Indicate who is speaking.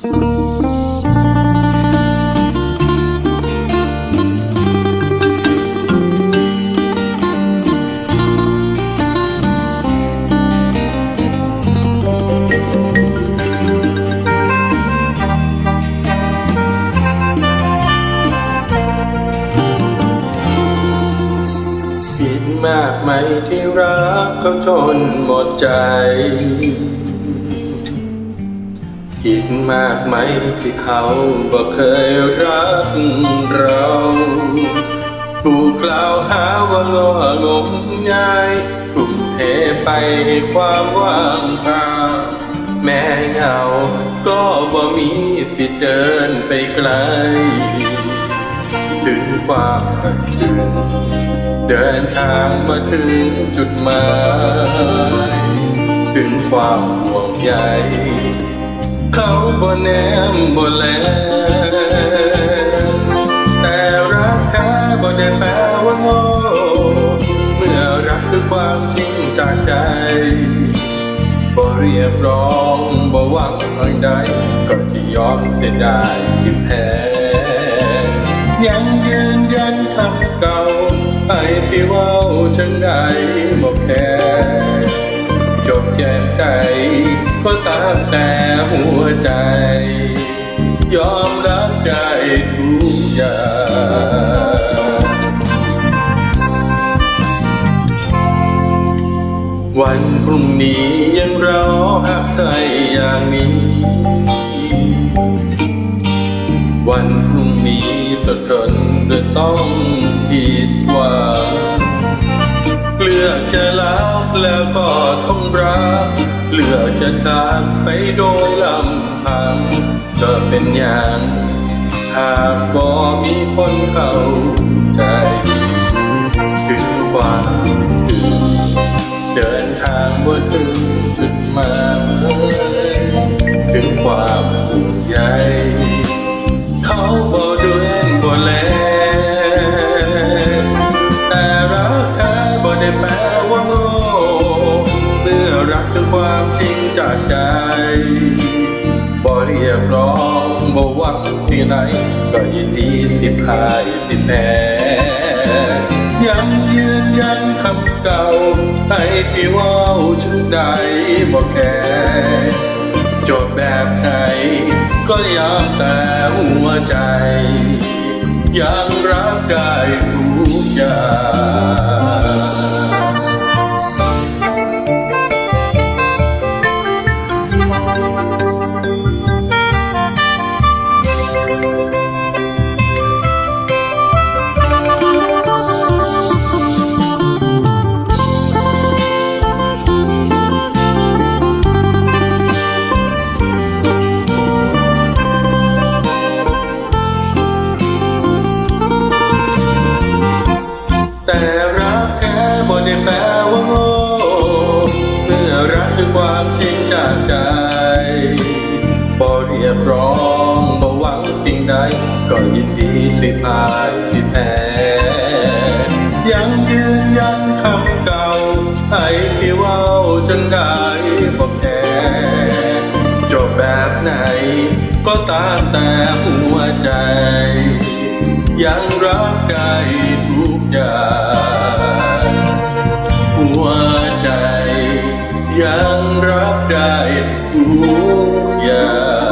Speaker 1: ผิดมากไหมที่รักเขาจนหมดใจ ผิดมากไหมที่เขาบอกเคยรักเราถูกกล่าวหาว่างองมงายทุ่มเทไปให้ความว่างเปล่าแม้เหงาก็บ่มีสิทธิ์เดินไปไกลถึงความถึงเดินทางมาถึงจุดหมาย ถึงความห่วงใย เขาบ่แนมบ่แล แต่รักแท้บ่ได้แปลว่าโง่เมื่อรักคือความจริงจากใจบ่เรียกร้องบ่หวังทางใดก็ที่ยอมเสียดายสิแพ้ยังยืนยันคำเก่าให้ที่ว่าจังใดบอกแค่จบแก้มใจ ก็ตามแต่หัวใจ ยอมรับใจทุกอย่างวันพรุ่งนี้ยังรอหักใจอย่างนี้ วันพรุ่งนี้จะทนหรือต้องผิดหวังเลือกจะรักแล้วก็ต้องรัก เลือจะตามไปโดยลำพังก็เป็นอย่าง หากบ่มีคนเข้าใจถึงความถึงเดินทางบนถึงจุดหมายถึงความห่วงใย จากใจ บ่เรียกร้องบ่หวังที่ไหน ก็ยินดีสิพายสิแพ้ยังยืนยันคำเก่า ให้สิว่าจุดใดบ่แก่จบแบบไหน ก็ยอมแต่หัวใจ ยังรักได้ บ่เรียกร้องบ่หวังสิ่งใด ก็ยินดีสิพายสิแพ้ยังยืนยันคำเก่าให้ที่ว้าจนได้บ่แพ้จบแบบไหน ก็ตามแต่หัวใจ ยังรักได้ทุกอย่างหัวใจ ยังรักได้ทุก Yeah.